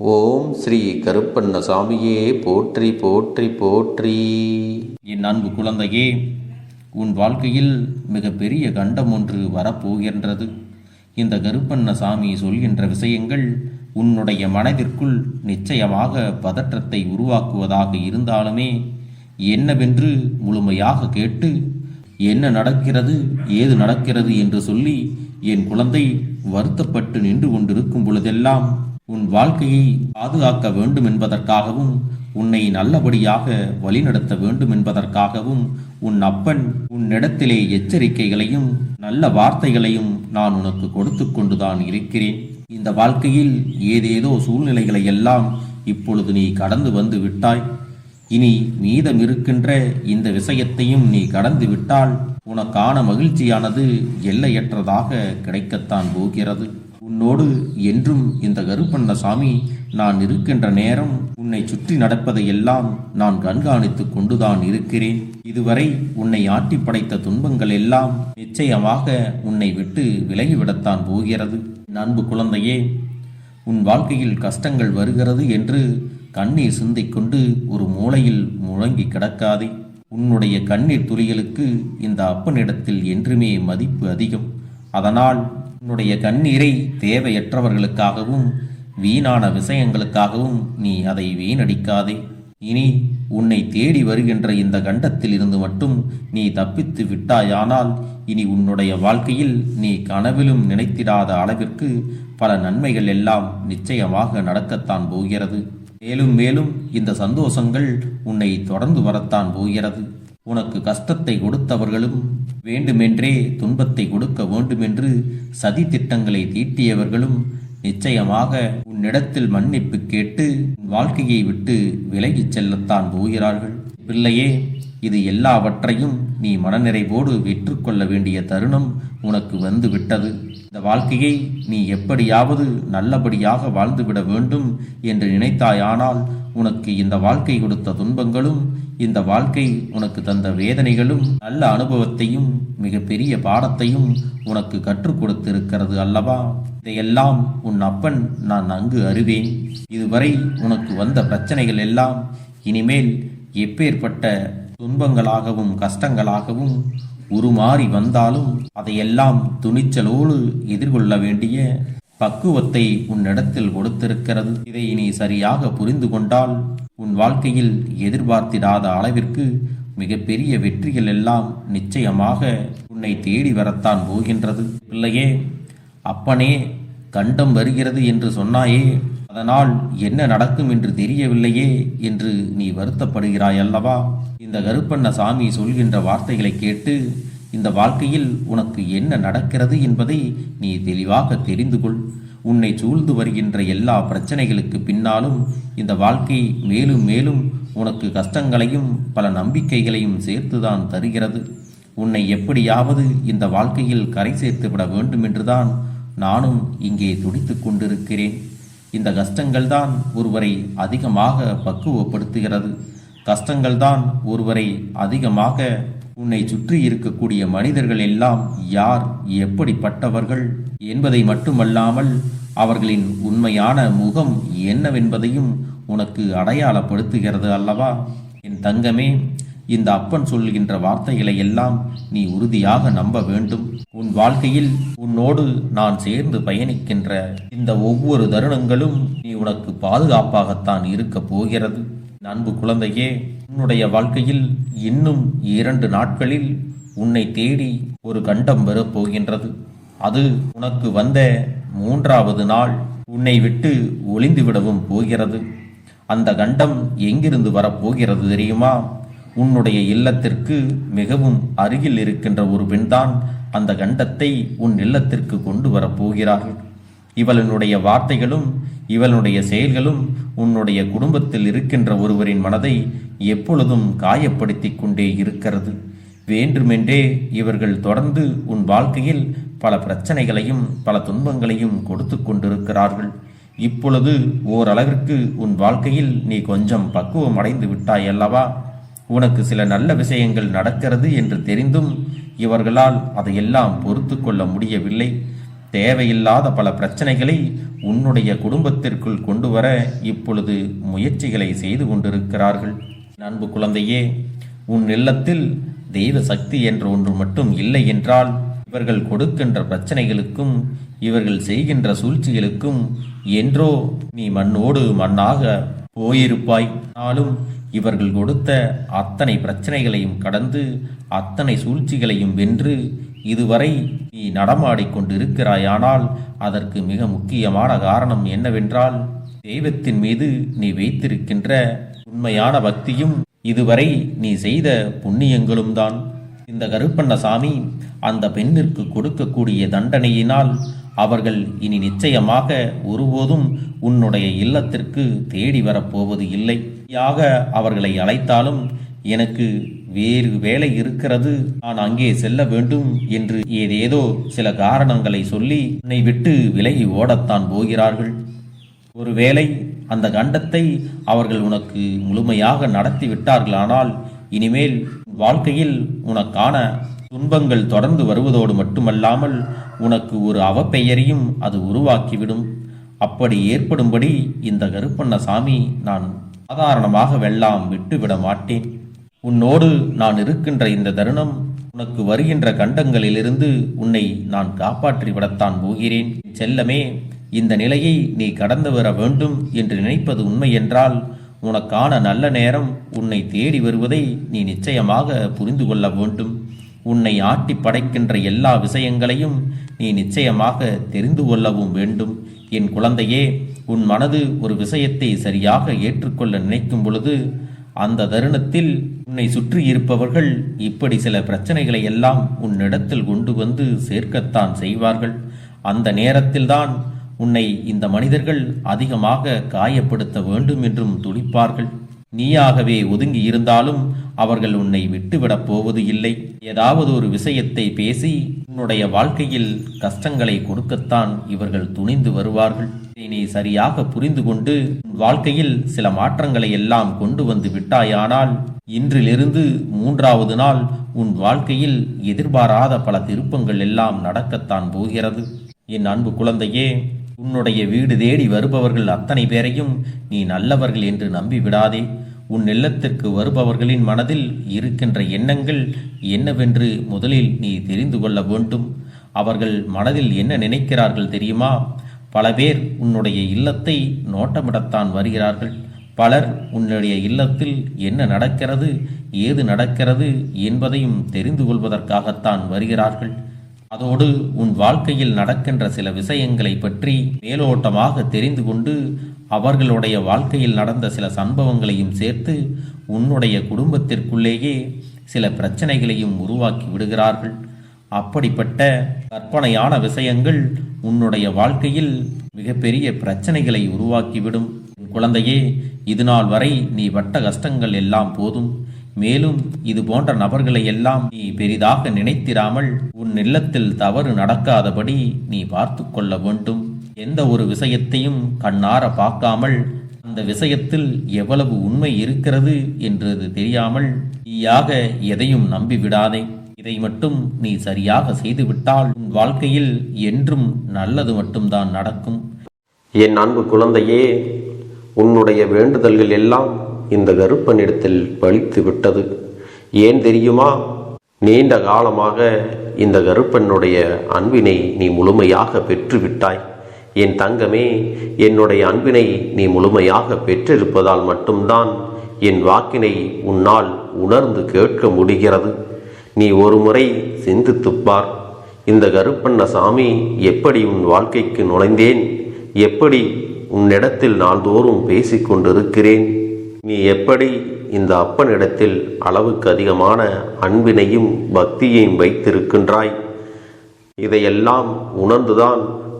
ஓம் ஸ்ரீ கருப்பண்ண சாமியே போற்றி போற்றி போற்றி. என் அன்பு குழந்தையே உன் வாழ்க்கையில் மிகப்பெரிய கண்டம் ஒன்று வரப்போகின்றது. இந்த கருப்பண்ண சாமி சொல்கின்ற விஷயங்கள் உன்னுடைய மனதிற்குள் நிச்சயமாக பதற்றத்தை உருவாக்குவதாக இருந்தாலுமே என்னவென்று முழுமையாக கேட்டு என்ன நடக்கிறது ஏது நடக்கிறது என்று சொல்லி என் குழந்தை வருத்தப்பட்டு நின்று கொண்டிருக்கும் பொழுதெல்லாம் உன் வாழ்க்கையை பாதுகாக்க வேண்டும் என்பதற்காகவும் உன்னை நல்லபடியாக வழிநடத்த வேண்டும் என்பதற்காகவும் உன் அப்பன் உன்னிடத்திலே எச்சரிக்கைகளையும் நல்ல வார்த்தைகளையும் நான் உனக்கு கொடுத்து கொண்டுதான் இருக்கிறேன். இந்த வாழ்க்கையில் ஏதேதோ சூழ்நிலைகளை எல்லாம் இப்பொழுது நீ கடந்து வந்து விட்டாய். இனி மீதம் இருக்கின்ற இந்த விஷயத்தையும் நீ கடந்து விட்டால் உனக்கான மகிழ்ச்சியானது எல்லையற்றதாக கிடைக்கத்தான் போகிறது. உன்னோடு என்றும் இந்த கருப்பண்ணசாமி நான் இருக்கின்ற நேரம் உன்னை சுற்றி நடப்பதையெல்லாம் நான் கண்காணித்துக் கொண்டுதான் இருக்கிறேன். இதுவரை உன்னை ஆட்டி படைத்த துன்பங்கள் எல்லாம் நிச்சயமாக உன்னை விட்டு விலகிவிடத்தான் போகிறது. அன்பு குழந்தையே உன் வாழ்க்கையில் கஷ்டங்கள் வருகிறது என்று கண்ணீர் சிந்திக்கொண்டு ஒரு மூலையில் முழங்கி கிடக்காதே. உன்னுடைய கண்ணீர் துளிகளுக்கு இந்த அப்பனிடத்தில் என்றுமே மதிப்பு அதிகம். அதனால் உன்னுடைய கண்ணீரை தேவையற்றவர்களுக்காகவும் வீணான விஷயங்களுக்காகவும் நீ அதை வீணடிக்காதே. இனி உன்னை தேடி வருகின்ற இந்த கண்டத்தில் இருந்து மட்டும் நீ தப்பித்து விட்டாயானால் இனி உன்னுடைய வாழ்க்கையில் நீ கனவிலும் நினைத்திடாத அளவிற்கு பல நன்மைகள் எல்லாம் நிச்சயமாக நடக்கத்தான் போகிறது. மேலும் மேலும் இந்த சந்தோஷங்கள் உன்னை தொடர்ந்து வரத்தான் போகிறது. உனக்கு கஷ்டத்தை கொடுத்தவர்களும் வேண்டுமென்றே துன்பத்தை கொடுக்க வேண்டுமென்று சதி திட்டங்களை தீட்டியவர்களும் நிச்சயமாக உன்னிடத்தில் மன்னிப்பு கேட்டு உன் வாழ்க்கையை விட்டு விலகிச் செல்லத்தான் போகிறார்கள். பிள்ளையே இது எல்லாவற்றையும் நீ மனநிறைவோடு வெற்றுக்கொள்ள வேண்டிய தருணம் உனக்கு வந்து விட்டது இந்த வாழ்க்கையை நீ எப்படியாவது நல்லபடியாக வாழ்ந்துவிட வேண்டும் என்று நினைத்தாயானால் உனக்கு இந்த வாழ்க்கை கொடுத்த துன்பங்களும் இந்த வாழ்க்கை உனக்கு தந்த வேதனைகளும் நல்ல அனுபவத்தையும் மிகப்பெரிய பாடத்தையும் உனக்கு கற்றுக் கொடுத்திருக்கிறது அல்லவா? இதையெல்லாம் உன் அப்பன் நான் அங்கு அறிவேன். இதுவரை உனக்கு வந்த பிரச்சனைகள் எல்லாம் இனிமேல் எப்பேற்பட்ட துன்பங்களாகவும் கஷ்டங்களாகவும் உருமாறி வந்தாலும் அதையெல்லாம் துணிச்சலோடு எதிர்கொள்ள வேண்டிய பக்குவத்தை உன்னிடத்தில் கொடுத்திருக்கிறது. இதை நீ சரியாக புரிந்து கொண்டால் உன் வாழ்க்கையில் எதிர்பார்த்திடாத அளவிற்கு மிகப்பெரிய வெற்றிகள் எல்லாம் நிச்சயமாக உன்னை தேடி வரத்தான் போகின்றது. பிள்ளையே அப்பனே கண்டம் வருகிறது என்று சொன்னாயே அதனால் என்ன நடக்கும் என்று தெரியவில்லையே என்று நீ வருத்தப்படுகிறாய் அல்லவா இந்த கருப்பண்ண சாமி சொல்கின்ற வார்த்தைகளை கேட்டு இந்த வாழ்க்கையில் உனக்கு என்ன நடக்கிறது என்பதை நீ தெளிவாக தெரிந்து கொள். உன்னை சூழ்ந்து வருகின்ற எல்லா பிரச்சனைகளுக்கு பின்னாலும் இந்த வாழ்க்கை மேலும் மேலும் உனக்கு கஷ்டங்களையும் பல நம்பிக்கைகளையும் சேர்த்துதான் தருகிறது. உன்னை எப்படியாவது இந்த வாழ்க்கையில் கரை சேர்த்து விட வேண்டும் என்றுதான் நானும் இங்கே துடித்து கொண்டிருக்கிறேன். இந்த கஷ்டங்கள்தான் ஒருவரை அதிகமாக பக்குவப்படுத்துகிறது. கஷ்டங்கள்தான் ஒருவரை அதிகமாக உன்னை சுற்றி இருக்கக்கூடிய மனிதர்கள் எல்லாம் யார் எப்படிப்பட்டவர்கள் என்பதை மட்டுமல்லாமல் அவர்களின் உண்மையான முகம் என்னவென்பதையும் உனக்கு அடையாளப்படுத்துகிறது அல்லவா? என் தங்கமே இந்த அப்பன் சொல்கின்ற வார்த்தைகளை எல்லாம் நீ உறுதியாக நம்ப வேண்டும். உன் வாழ்க்கையில் உன்னோடு நான் சேர்ந்து பயணிக்கின்ற இந்த ஒவ்வொரு தருணங்களும் நீ உனக்கு பாதுகாப்பாகத்தான் இருக்க போகிறது. அன்பு குழந்தையே உன்னுடைய வாழ்க்கையில் இன்னும் இரண்டு நாட்களில் உன்னை தேடி ஒரு கண்டம் வரப்போகின்றது அது உனக்கு வந்த மூன்றாவது நாள் உன்னை விட்டு ஒளிந்து விடவும் போகிறது. அந்த கண்டம் எங்கிருந்து வரப்போகிறது தெரியுமா? உன்னுடைய இல்லத்திற்கு மிகவும் அருகில் இருக்கின்ற ஒரு பெண்தான் அந்த கண்டத்தை உன் இல்லத்திற்கு கொண்டு வரப்போகிறார்கள் இவளினுடைய வார்த்தைகளும் இவளுடைய செயல்களும் உன்னுடைய குடும்பத்தில் இருக்கின்ற ஒருவரின் மனதை எப்பொழுதும் காயப்படுத்தி கொண்டே இருக்கிறது. வேண்டுமென்றே இவர்கள் தொடர்ந்து உன் வாழ்க்கையில் பல பிரச்சனைகளையும் பல துன்பங்களையும் கொடுத்து கொண்டிருக்கிறார்கள். இப்பொழுது ஓரளவிற்கு உன் வாழ்க்கையில் நீ கொஞ்சம் பக்குவம் அடைந்து விட்டாய் அல்லவா? உனக்கு சில நல்ல விஷயங்கள் நடக்கிறது என்று தெரிந்தும் இவர்களால் அதையெல்லாம் பொறுத்து கொள்ள முடியவில்லை. தேவையில்லாத பல பிரச்சனைகளை உன்னுடைய குடும்பத்திற்குள் கொண்டு வர இப்பொழுது முயற்சிகளை செய்து கொண்டிருக்கிறார்கள். அன்பு குழந்தையே உன் இல்லத்தில் தெய்வ சக்தி என்ற ஒன்று மட்டும் இல்லை என்றால் இவர்கள் கொடுக்கின்ற பிரச்சனைகளுக்கும் இவர்கள் செய்கின்ற சூழ்ச்சிகளுக்கும் என்றோ நீ மண்ணோடு மண்ணாக போயிருப்பாய். ஆனாலும் இவர்கள் கொடுத்த அத்தனை பிரச்சனைகளையும் கடந்து அத்தனை சூழ்ச்சிகளையும் வென்று இதுவரை நீ நடமாடிக்கொண்டிருக்கிறாயானால் அதற்கு மிக முக்கியமான காரணம் என்னவென்றால் தெய்வத்தின் மீது நீ வைத்திருக்கின்ற உண்மையான பக்தியும் இதுவரை நீ செய்த புண்ணியங்களும் தான் இந்த கருப்பண்ணசாமி அந்த பெண்ணிற்கு கொடுக்கக்கூடிய தண்டனையினால் அவர்கள் இனி நிச்சயமாக ஒருபோதும் உன்னுடைய இல்லத்திற்கு தேடி வரப்போவது இல்லை. யாக அவர்களை அழைத்தாலும் எனக்கு வேறு வேலை இருக்கிறது. நான் அங்கே செல்ல வேண்டும் என்று ஏதேதோ சில காரணங்களை சொல்லி உன்னை விட்டு விலகி ஓடத்தான் போகிறார்கள். ஒருவேளை அந்த கண்டத்தை அவர்கள் உனக்கு முழுமையாக நடத்தி விட்டார்களானால் இனிமேல் வாழ்க்கையில் உனக்கான துன்பங்கள் தொடர்ந்து வருவதோடு மட்டுமல்லாமல் உனக்கு ஒரு அவப்பெயரையும் அது உருவாக்கிவிடும். அப்படி ஏற்படும்படி இந்த கருப்பண்ணசாமி நான் சாதாரணமாக வெல்லாம் விட்டுவிட மாட்டேன். உன்னோடு நான் இருக்கின்ற இந்த தருணம் உனக்கு வருகின்ற கண்டங்களிலிருந்து உன்னை நான் காப்பாற்றி விடத்தான் போகிறேன். செல்லமே இந்த நிலையை நீ கடந்து வர வேண்டும் என்று நினைப்பது உண்மை என்றால் உனக்கான நல்ல நேரம் உன்னை தேடி வருவதை நீ நிச்சயமாக புரிந்து கொள்ள வேண்டும். உன்னை ஆட்டி படைக்கின்ற எல்லா விஷயங்களையும் நீ நிச்சயமாக தெரிந்து கொள்ளவும் வேண்டும். என் குழந்தையே உன் மனது ஒரு விஷயத்தை சரியாக ஏற்றுக்கொள்ள நினைக்கும் பொழுது அந்த தருணத்தில் உன்னை சுற்றி இருப்பவர்கள் இப்படி சில பிரச்சனைகளை எல்லாம் உன்னிடத்தில் கொண்டு வந்து சேர்க்கத்தான் செய்வார்கள். அந்த நேரத்தில்தான் உன்னை இந்த மனிதர்கள் அதிகமாக காயப்படுத்த வேண்டும் என்றும் துடிப்பார்கள். நீயாகவே ஒதுங்கி இருந்தாலும் அவர்கள் உன்னை விட்டுவிடப் போவது இல்லை. ஏதாவது ஒரு விஷயத்தை பேசி உன்னுடைய வாழ்க்கையில் கஷ்டங்களை கொடுக்கத்தான் இவர்கள் துணிந்து வருவார்கள். நீ சரியாக புரிந்து கொண்டு உன் வாழ்க்கையில் சில மாற்றங்களை எல்லாம் கொண்டு வந்து விட்டாயானால் இன்றிலிருந்து மூன்றாவது நாள் உன் வாழ்க்கையில் எதிர்பாராத பல திருப்பங்கள் எல்லாம் நடக்கத்தான் போகிறது. என் அன்பு குழந்தையே உன்னுடைய வீடு தேடி வருபவர்கள் அத்தனை பேரையும் நீ நல்லவர்கள் என்று நம்பி விடாதே உன் இல்லத்திற்கு வருபவர்களின் மனதில் இருக்கின்ற எண்ணங்கள் என்னவென்று முதலில் நீ தெரிந்து கொள்ள வேண்டும். அவர்கள் மனதில் என்ன நினைக்கிறார்கள் தெரியுமா? பல பேர் உன்னுடைய இல்லத்தை நோட்டமிடத்தான் வருகிறார்கள். பலர் உன்னுடைய இல்லத்தில் என்ன நடக்கிறது ஏது நடக்கிறது என்பதையும் தெரிந்து கொள்வதற்காகத்தான் வருகிறார்கள். அதோடு உன் வாழ்க்கையில் நடக்கின்ற சில விஷயங்களை பற்றி மேலோட்டமாக தெரிந்து கொண்டு அவர்களுடைய வாழ்க்கையில் நடந்த சில சம்பவங்களையும் சேர்த்து உன்னுடைய குடும்பத்திற்குள்ளேயே சில பிரச்சனைகளையும் உருவாக்கி விடுகிறார்கள். அப்படிப்பட்ட கற்பனையான விஷயங்கள் உன்னுடைய வாழ்க்கையில் மிகப்பெரிய பிரச்சனைகளை உருவாக்கிவிடும். குழந்தையே இது நாள் வரை நீ பட்ட கஷ்டங்கள் எல்லாம் போதும். மேலும் இது போன்ற நபர்களை எல்லாம் நீ பெரிதாக நினைத்திராமல் உன் இல்லத்தில் தவறு நடக்காதபடி நீ பார்த்து கொள்ள வேண்டும். எந்த ஒரு விஷயத்தையும் கண்ணார பார்க்காமல் அந்த விஷயத்தில் எவ்வளவு உண்மை இருக்கிறது என்றது தெரியாமல் நீயாக எதையும் நம்பி விடாதே. இதை மட்டும் நீ சரியாக செய்துவிட்டால் உன் வாழ்க்கையில் என்றும் நல்லது மட்டும்தான் நடக்கும். என் அன்பு குழந்தையே உன்னுடைய வேண்டுதல்கள் எல்லாம் இந்த கருப்பனிடத்தில் பலித்து விட்டது. ஏன் தெரியுமா? நீண்ட காலமாக இந்த கருப்பனுடைய அன்பினை நீ முழுமையாக பெற்றுவிட்டாய். என் தங்கமே என்னுடைய அன்பினை நீ முழுமையாக பெற்றிருப்பதால் மட்டும்தான் என் வாக்கினை உன்னால் உணர்ந்து கேட்க முடிகிறது. நீ ஒருமுறை சிந்தித்துப்பார். இந்த கருப்பண்ண சாமி எப்படி உன் வாழ்க்கைக்கு நுழைந்தேன்? எப்படி உன்னிடத்தில் நாள்தோறும் பேசிக் கொண்டிருக்கிறேன்? நீ எப்படி இந்த அப்பனிடத்தில் அளவுக்கு அதிகமான அன்பினையும் பக்தியையும் வைத்திருக்கின்றாய்? இதையெல்லாம் உணர்ந்துதான்